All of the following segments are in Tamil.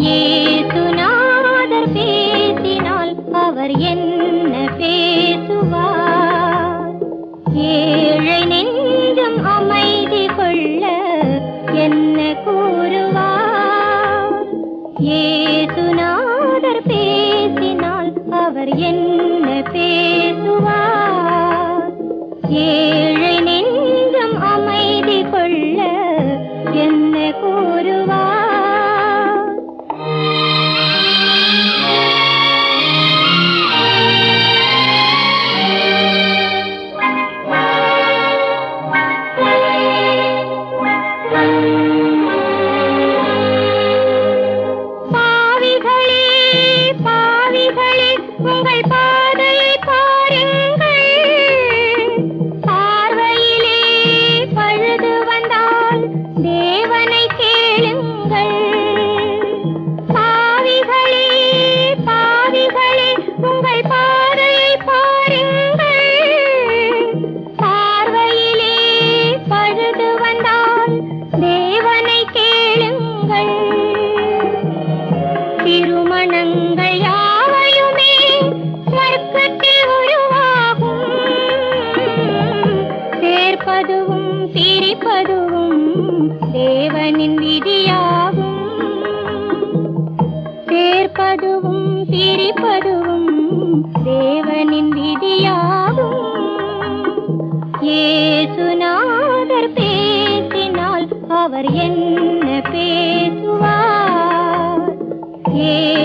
ஏசுநாதர் பேசினால் அவர் என்ன பேசுவார்? ஏழை நெஞ்சம் அமைதி கொள்ள என்ன கூறுவார்? ஏசுநாதர் பேசினால் அவர் என்ன பேசுவார்? ஏ திருமணங்கள் யாவையுமே சொர்க்கத்தில் உருவாகும். சேர்ப்பதுவும் பிரிப்பதுவும் தேவனின் விதியாகும். சேர்ப்பதுவும் பிரிப்பதுவும் தேவனின் விதியாகும். ஏசுநாதர் பேசினால் அவர் என்ன பேசுவார்? ஏ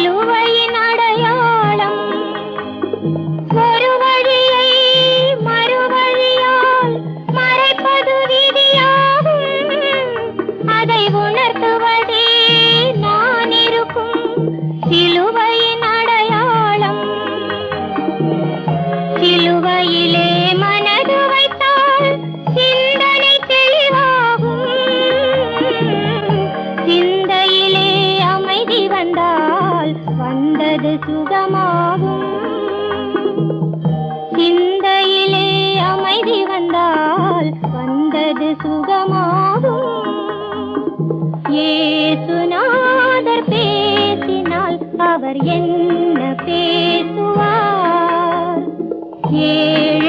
சிலுவையின் அடையாளம். ஒரு வழியை மறுவழியால் மறைப்பது விதியாகும். அதை உணர்த்துவதே நான் இருக்கும் சிலுவை சுகமாகும். ஏசுநாதர் பேசினால் அவர் என்ன பேசுவார்? ஏ